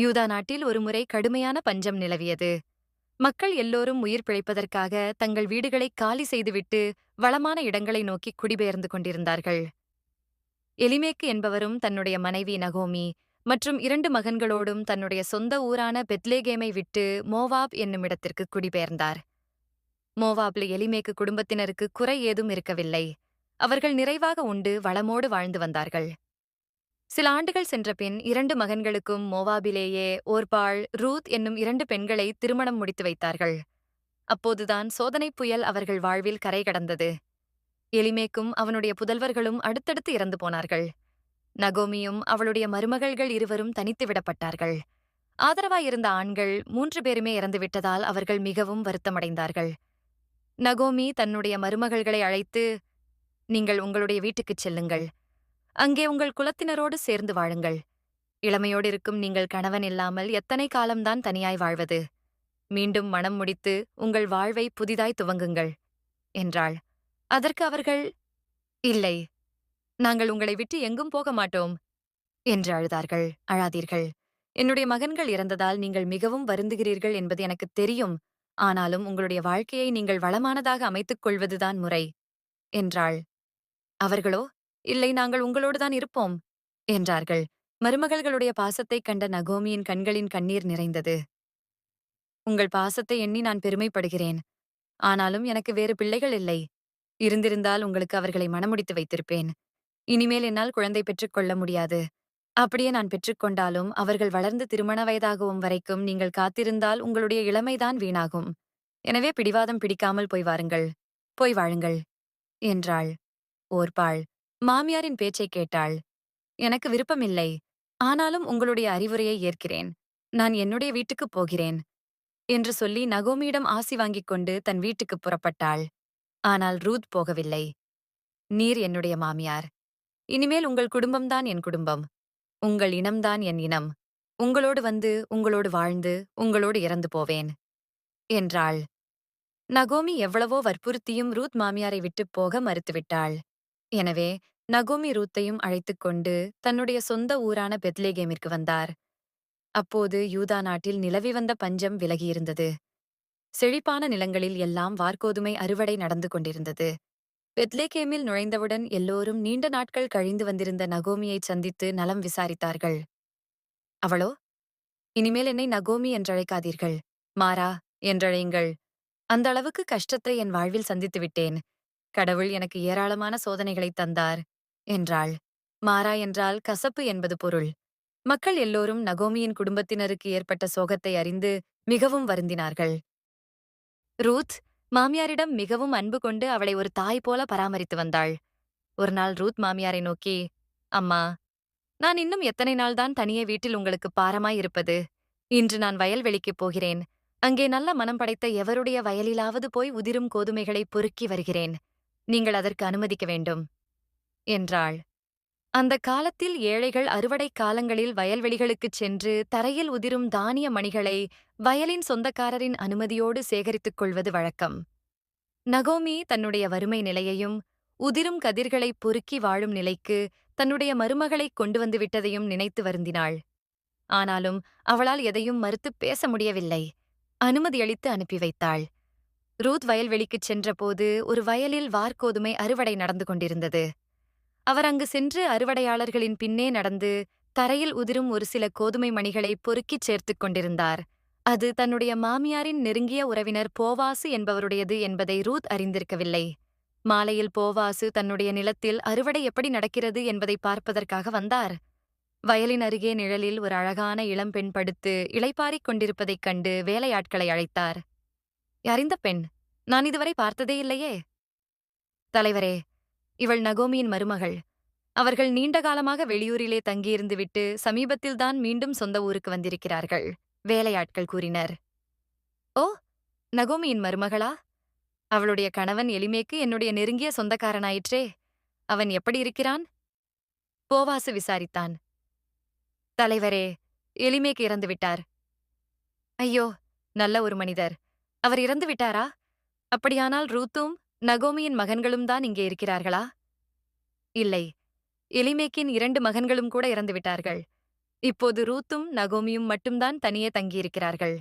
யூதா நாட்டில் ஒருமுறை கடுமையான பஞ்சம் நிலவியது. மக்கள் எல்லோரும் உயிர் பிழைப்பதற்காக தங்கள் வீடுகளை காலி செய்துவிட்டு வளமான இடங்களை நோக்கி குடிபெயர்ந்து கொண்டிருந்தார்கள். எலிமேக்கு என்பவரும் தன்னுடைய மனைவி நகோமி மற்றும் இரண்டு மகன்களோடும் தன்னுடைய சொந்த ஊரான பெத்லேகேமை விட்டு மோவாப் என்னும் இடத்திற்கு குடிபெயர்ந்தார். மோவாப்ல எலிமேக்கு குடும்பத்தினருக்கு குறை ஏதும் இருக்கவில்லை. அவர்கள் நிறைவாக உண்டு வளமோடு வாழ்ந்து வந்தார்கள். சில ஆண்டுகள் சென்ற பின் இரண்டு மகன்களுக்கும் மோவாபிலேயே ஓர்பாள் ரூத் என்னும் இரண்டு பெண்களை திருமணம் முடித்து வைத்தார்கள். அப்போதுதான் சோதனைப் புயல் அவர்கள் வாழ்வில் கரை கடந்தது. எலிமேக்கும் அவனுடைய புதல்வர்களும் அடுத்தடுத்து இறந்து போனார்கள். நகோமியும் அவளுடைய மருமகள்கள் இருவரும் தனித்து விடப்பட்டார்கள். ஆதரவாயிருந்த ஆண்கள் மூன்று பேருமே இறந்துவிட்டதால் அவர்கள் மிகவும் வருத்தமடைந்தார்கள். நகோமி தன்னுடைய மருமகள்களை அழைத்து நீங்கள் உங்களுடைய வீட்டுக்குச் செல்லுங்கள். அங்கே உங்கள் குலத்தினரோடு சேர்ந்து வாழுங்கள். இளமையோடு இருக்கும் நீங்கள் கணவன் இல்லாமல் எத்தனை காலம்தான் தனியாய் வாழ்வது? மீண்டும் மனம் முடித்து உங்கள் வாழ்வை புதிதாய் துவங்குங்கள் என்றாள். அதற்கு அவர்கள் இல்லை நாங்கள் உங்களை விட்டு எங்கும் போக மாட்டோம் என்று அழுதார்கள். அழாதீர்கள். என்னுடைய மகன்கள் இறந்ததால் நீங்கள் மிகவும் வருந்துகிறீர்கள் என்பது எனக்கு தெரியும். ஆனாலும் உங்களுடைய வாழ்க்கையை நீங்கள் வளமானதாக அமைத்துக் கொள்வதுதான் முறை என்றாள். அவர்களோ இல்லை நாங்கள் உங்களோடுதான் இருப்போம் என்றார்கள். மருமகள்களுடைய பாசத்தைக் கண்ட நகோமியின் கண்களின் கண்ணீர் நிறைந்தது. உங்கள் பாசத்தை எண்ணி நான் பெருமைப்படுகிறேன். ஆனாலும் எனக்கு வேறு பிள்ளைகள் இல்லை. இருந்திருந்தால் உங்களுக்கு அவர்களை மணமுடித்து வைத்திருப்பேன். இனிமேல் என்னால் குழந்தை பெற்றுக்கொள்ள முடியாது. அப்படியே நான் பெற்றுக்கொண்டாலும் அவர்கள் வளர்ந்து திருமண வயதாகவும் வரைக்கும் நீங்கள் காத்திருந்தால் உங்களுடைய இளமைதான் வீணாகும். எனவே பிடிவாதம் பிடிக்காமல் போய் வாருங்கள். போய் வாழுங்கள் என்றாள். ஓர்பாள் மாமியாரின் பேச்சைக் கேட்டாள். எனக்கு விருப்பமில்லை. ஆனாலும் உங்களுடைய அறிவுரையை ஏற்கிறேன். நான் என்னுடைய வீட்டுக்குப் போகிறேன். என்று சொல்லி நகோமியிடம் ஆசி வாங்கிக் கொண்டு தன் வீட்டுக்குப் புறப்பட்டாள். ஆனால் ரூத் போகவில்லை. நீர் என்னுடைய மாமியார். இனிமேல் உங்கள் குடும்பம்தான் என் குடும்பம். உங்கள் இனம்தான் என் இனம். உங்களோடு வந்து உங்களோடு வாழ்ந்து உங்களோடு இறந்து போவேன். என்றாள். நகோமி எவ்வளவோ வற்புறுத்தியும் ரூத் மாமியாரை விட்டுப் போக மறுத்துவிட்டாள். எனவே நகோமி ரூத்தையும் அழைத்துக் கொண்டு தன்னுடைய சொந்த ஊரான பெத்லேகேமிற்கு வந்தார். அப்போது யூதா நாட்டில் நிலவி வந்த பஞ்சம் விலகியிருந்தது செழிப்பான நிலங்களில் எல்லாம் வார்கோதுமை அறுவடை நடந்து கொண்டிருந்தது. பெத்லேகேமில் நுழைந்தவுடன் எல்லோரும் நீண்ட நாட்கள் கழிந்து வந்திருந்த நகோமியை சந்தித்து நலம் விசாரித்தார்கள். அவளோ? இனிமேல் என்னை நகோமி என்றழைக்காதீர்கள். மாறா என்றழையுங்கள். அந்த அளவுக்கு கஷ்டத்தை என் வாழ்வில் சந்தித்து விட்டேன். கடவுள் எனக்கு ஏராளமான சோதனைகளை தந்தார். என்றாள். மாறா என்றால் கசப்பு என்பது பொருள். மக்கள் எல்லோரும் நகோமியின் குடும்பத்தினருக்கு ஏற்பட்ட சோகத்தை அறிந்து மிகவும் வருந்தினார்கள். ரூத் மாமியாரிடம் மிகவும் அன்பு கொண்டு அவளை ஒரு தாய் போல பராமரித்து வந்தாள். ஒரு நாள் ரூத் மாமியாரை நோக்கி அம்மா நான் இன்னும் எத்தனை நாள்தான் தனியே வீட்டில் உங்களுக்கு பாரமாயிருப்பது இன்று நான் வயல்வெளிக்குப் போகிறேன். அங்கே நல்ல மனம் படைத்த எவருடைய வயலிலாவது போய் உதிரும் கோதுமைகளை பொறுக்கி வருகிறேன். நீங்கள் அதற்கு அனுமதிக்க வேண்டும். என்றாள். அந்த காலத்தில் ஏழைகள் அறுவடை காலங்களில் வயல்வெளிகளுக்குச் சென்று தரையில் உதிரும் தானிய மணிகளை வயலின் சொந்தக்காரரின் அனுமதியோடு சேகரித்துக் கொள்வது வழக்கம். நகோமி தன்னுடைய வறுமை நிலையையும் உதிரும் கதிர்களை பொறுக்கி வாழும் நிலைக்கு தன்னுடைய மருமகளை கொண்டு வந்துவிட்டதையும் நினைத்து வருந்தினாள். ஆனாலும் அவளால் எதையும் மறுத்துப் பேச முடியவில்லை. அனுமதியளித்து அனுப்பி வைத்தாள். ரூத் வயல்வெளிக்குச் சென்றபோது ஒரு வயலில் வார்கோதுமை அறுவடை நடந்து கொண்டிருந்தது. அவர் அங்கு சென்று அறுவடையாளர்களின் பின்னே நடந்து தரையில் உதிரும் ஒரு சில கோதுமை மணிகளை பொறுக்கிச் சேர்த்துக் கொண்டிருந்தார். அது தன்னுடைய மாமியாரின் நெருங்கிய உறவினர் போவாசு என்பவருடையது என்பதை ரூத் அறிந்திருக்கவில்லை. மாலையில் போவாசு தன்னுடைய நிலத்தில் அறுவடை எப்படி நடக்கிறது என்பதை பார்ப்பதற்காக வந்தார். வயலின் அருகே நிழலில் ஒரு அழகான இளம்பெண் படுத்து இளைப்பாறிக் கொண்டிருப்பதைக் கண்டு வேலையாட்களை அழைத்தார். அறிந்த பெண்? நான் இதுவரை பார்த்ததே இல்லையே? தலைவரே இவள் நகோமியின் மருமகள். அவர்கள் நீண்ட காலமாக வெளியூரிலே தங்கியிருந்துவிட்டு சமீபத்தில்தான் மீண்டும் சொந்த ஊருக்கு வந்திருக்கிறார்கள் வேலையாட்கள் கூறினர். ஓ நகோமியின் மருமகளா? அவளுடைய கணவன் எலிமேக்கு என்னுடைய நெருங்கிய சொந்தக்காரனாயிற்றே. அவன் எப்படி இருக்கிறான்? போவாசு விசாரித்தான். தலைவரே எளிமேக்கு இறந்து விட்டார். ஐயோ நல்ல ஒரு மனிதர். அவர் இறந்து விட்டாரா? அப்படியானால் ரூத்தும் நகோமியின் மகன்களும் தான் இங்கே இருக்கிறார்களா? இல்லை. எலிமேக்கின் இரண்டு மகன்களும் கூட இறந்துவிட்டார்கள். இப்போது ரூத்தும் நகோமியும் மட்டும்தான் தனியே தங்கியிருக்கிறார்கள்.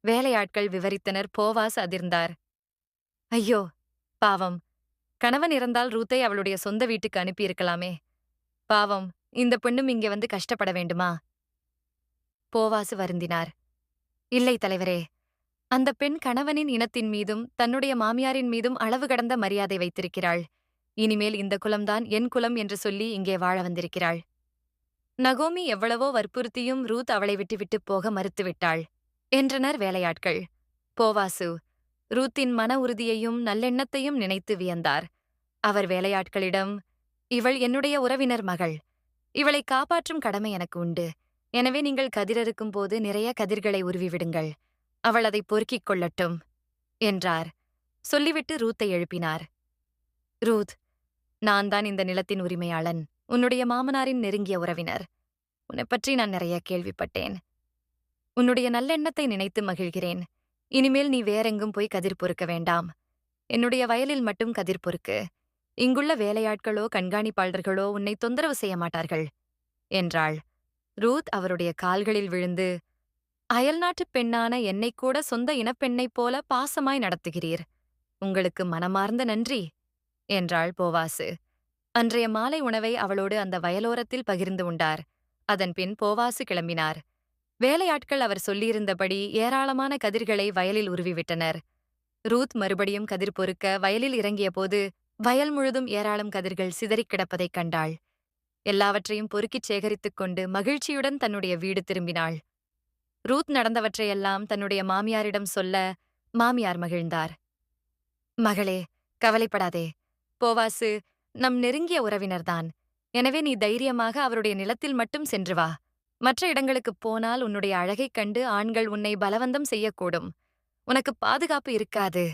வேலையாட்கள் விவரித்தனர் போவாஸ் அதிர்ந்தார். ஐயோ பாவம். கணவன் இறந்தால் ரூத்தை அவளுடைய சொந்த வீட்டுக்கு அனுப்பியிருக்கலாமே. பாவம் இந்த பெண்ணும் இங்கே வந்து கஷ்டப்பட வேண்டுமா? போவாசு வருந்தினார். இல்லை தலைவரே. அந்த பெண் கணவனின் இனத்தின் மீதும் தன்னுடைய மாமியாரின் மீதும் அளவு கடந்த மரியாதை வைத்திருக்கிறாள். இனிமேல் இந்த குலம்தான் என் குலம் என்று சொல்லி இங்கே வாழ வந்திருக்கிறாள். நகோமி எவ்வளவோ வற்புறுத்தியும் ரூத் அவளை விட்டுவிட்டு போக மறுத்துவிட்டாள் என்றனர் வேலையாட்கள். போவாசு ரூத்தின் மன உறுதியையும் நல்லெண்ணத்தையும் நினைத்து வியந்தார். அவர் வேலையாட்களிடம் இவள் என்னுடைய உறவினர் மகள். இவளை காப்பாற்றும் கடமை எனக்கு உண்டு. எனவே நீங்கள் கதிரறுக்கும் போது நிறைய கதிர்களை உருவிவிடுங்கள் அவள் அதை பொறுக்கிக் கொள்ளட்டும் என்றார். சொல்லிவிட்டு ரூத்தை எழுப்பினார். ரூத் நான் தான் இந்த நிலத்தின் உரிமையாளன். உன்னுடைய மாமனாரின் நெருங்கிய உறவினர். உன்னை பற்றி நான் நிறைய கேள்விப்பட்டேன். உன்னுடைய நல்லெண்ணத்தை நினைத்து மகிழ்கிறேன். இனிமேல் நீ வேறெங்கும் போய் கதிர் பொறுக்க வேண்டாம். என்னுடைய வயலில் மட்டும் கதிர் பொறுக்கு. இங்குள்ள வேலையாட்களோ கண்காணிப்பாளர்களோ உன்னை தொந்தரவு செய்ய மாட்டார்கள் என்றாள். ரூத் அவருடைய கால்களில் விழுந்து அயல்நாட்டுப் பெண்ணான என்னைக் கூட சொந்த இனப்பெண்ணைப் போல பாசமாய் நடத்துகிறீர். உங்களுக்கு மனமார்ந்த நன்றி என்றாள் போவாசு. அன்றைய மாலை உணவை அவளோடு அந்த வயலோரத்தில் பகிர்ந்து உண்டார். அதன்பின் போவாசு கிளம்பினார். வேலையாட்கள் அவர் சொல்லியிருந்தபடி ஏராளமான கதிர்களை வயலில் உருவிவிட்டனர். ரூத் மறுபடியும் கதிர் பொறுக்க வயலில் இறங்கியபோது வயல் முழுதும் ஏராளம் கதிர்கள் சிதறிக் கிடப்பதைக் கண்டாள். எல்லாவற்றையும் பொறுக்கிச் சேகரித்துக் கொண்டு மகிழ்ச்சியுடன் தன்னுடைய வீடு திரும்பினாள். ரூத் நடந்தவற்றையெல்லாம் தன்னுடைய மாமியாரிடம் சொல்ல மாமியார் மகிழ்ந்தார். மகளே கவலைப்படாதே. போவாசு நம் நெருங்கிய உறவினர்தான். எனவே நீ தைரியமாக அவருடைய நிலத்தில் மட்டும் சென்று வா. மற்ற இடங்களுக்குப் போனால் உன்னுடைய அழகைக் கண்டு ஆண்கள் உன்னை பலவந்தம் செய்யக்கூடும். உனக்கு பாதுகாப்பு இருக்காது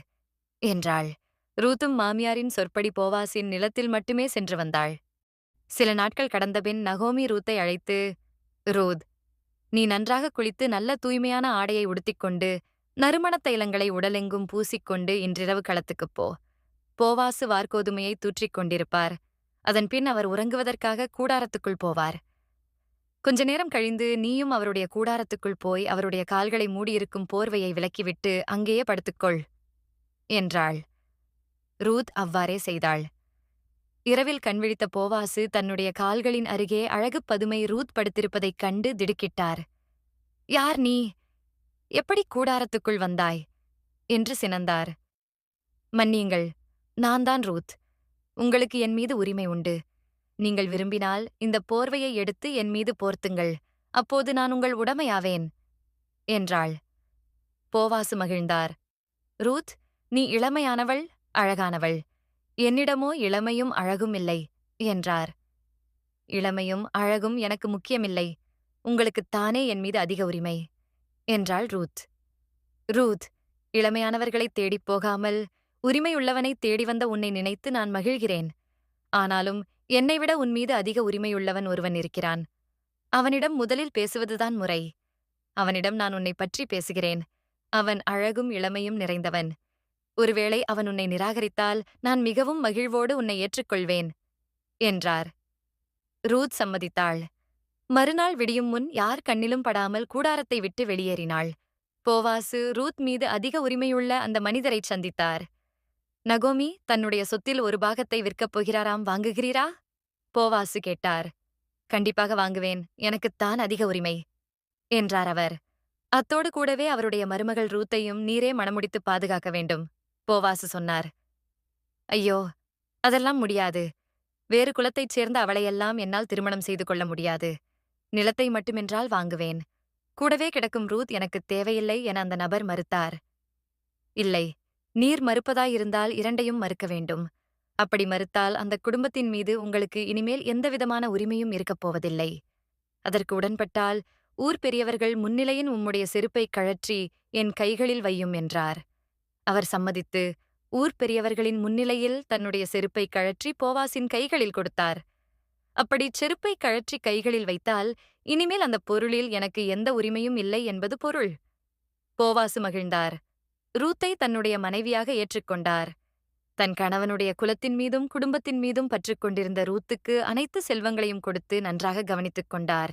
என்றாள். ரூத்தும் மாமியாரின் சொற்படி போவாசின் நிலத்தில் மட்டுமே சென்று வந்தாள். சில நாட்கள் கடந்தபின் நகோமி ரூத்தை அழைத்து ரூத் நீ நன்றாக குளித்து நல்ல தூய்மையான ஆடையை உடுத்திக்கொண்டு நறுமணத் தைலங்களை உடலெங்கும் பூசிக்கொண்டு இன்றிரவு களத்துக்குப் போ. போவாசு வார்கோதுமையை தூற்றிக் கொண்டிருப்பார். அதன் பின் அவர் உறங்குவதற்காக கூடாரத்துக்குள் போவார். கொஞ்ச நேரம் கழிந்து நீயும் அவருடைய கூடாரத்துக்குள் போய் அவருடைய கால்களை மூடியிருக்கும் போர்வையை விலக்கிவிட்டு அங்கேயே படுத்துக்கொள் என்றாள். ரூத் அவ்வாறே செய்தாள். இரவில் கண்விழித்த போவாசு தன்னுடைய கால்களின் அருகே அழகுப் பதுமை ரூத் படுத்திருப்பதைக் கண்டு திடுக்கிட்டார். யார் நீ? எப்படி கூடாரத்துக்குள் வந்தாய்? என்று சினந்தார். மன்னியுங்கள் நான் தான் ரூத். உங்களுக்கு என் மீது உரிமை உண்டு. நீங்கள் விரும்பினால் இந்த போர்வையை எடுத்து என் மீது போர்த்துங்கள். அப்போது நான் உங்கள் உடமையாவேன் என்றாள். போவாசு மகிழ்ந்தார். ரூத் நீ இளமையானவள் அழகானவள். என்னிடமோ இளமையும் அழகும் இல்லை என்றார். இளமையும் அழகும் எனக்கு முக்கியமில்லை உங்களுக்குத்தானே என் மீது அதிக உரிமை என்றாள் ரூத். ரூத் இளமையானவர்களைத் தேடிப் போகாமல் உரிமையுள்ளவனைத் தேடி வந்த உன்னை நினைத்து நான் மகிழ்கிறேன். ஆனாலும் என்னை விட உன் மீது அதிக உரிமையுள்ளவன் ஒருவன் இருக்கிறான். அவனிடம் முதலில் பேசுவதுதான் முறை. அவனிடம் நான் உன்னை பற்றி பேசுகிறேன். அவன் அழகும் இளமையும் நிறைந்தவன். ஒருவேளை அவன் உன்னை நிராகரித்தால் நான் மிகவும் மகிழ்வோடு உன்னை ஏற்றுக்கொள்வேன் என்றார். ரூத் சம்மதித்தாள். மறுநாள் விடியும் முன் யார் கண்ணிலும் படாமல் கூடாரத்தை விட்டு வெளியேறினாள். போவாசு ரூத் மீது அதிக உரிமையுள்ள அந்த மனிதரைச் சந்தித்தார். நகோமி தன்னுடைய சொத்தில் ஒரு பாகத்தை விற்கப் போகிறாராம் வாங்குகிறீரா? போவாசு கேட்டார். கண்டிப்பாக வாங்குவேன் எனக்குத்தான் அதிக உரிமை என்றார் அவர். அத்தோடு கூடவே அவருடைய மருமகள் ரூத்தையும் நீரே மணமுடித்து பாதுகாக்க வேண்டும். போவாசு சொன்னார். ஐயோ அதெல்லாம் முடியாது. வேறு குலத்தைச் சேர்ந்த அவளையெல்லாம் என்னால் திருமணம் செய்து கொள்ள முடியாது. நிலத்தை மட்டுமென்றால் வாங்குவேன். கூடவே கிடக்கும் ரூத் எனக்குத் தேவையில்லை என அந்த நபர் மறுத்தார். இல்லை நீர் மறுப்பதாயிருந்தால் இரண்டையும் மறுக்க வேண்டும். அப்படி மறுத்தால் அந்த குடும்பத்தின் மீது உங்களுக்கு இனிமேல் எந்தவிதமான உரிமையும் இருக்கப் போவதில்லை. அதற்கு உடன்பட்டால் ஊர் பெரியவர்கள் முன்னிலையின் உம்முடைய செருப்பை கழற்றி என் கைகளில் வையும் என்றார். அவர் சம்மதித்து ஊர் பெரியவர்களின் முன்னிலையில் தன்னுடைய செருப்பை கழற்றி போவாசின் கைகளில் கொடுத்தார். அப்படி செருப்பை கழற்றி கைகளில் வைத்தால் இனிமேல் அந்த பொருளில் எனக்கு எந்த உரிமையும் இல்லை என்பது பொருள். போவாசு மகிழ்ந்தார். ரூத்தை தன்னுடைய மனைவியாக ஏற்றுக்கொண்டார் தன் கணவனுடைய குலத்தின் மீதும் குடும்பத்தின் மீதும் பற்றுக் கொண்டிருந்த ரூத்துக்கு அனைத்து செல்வங்களையும் கொடுத்து நன்றாக கவனித்துக் கொண்டார்.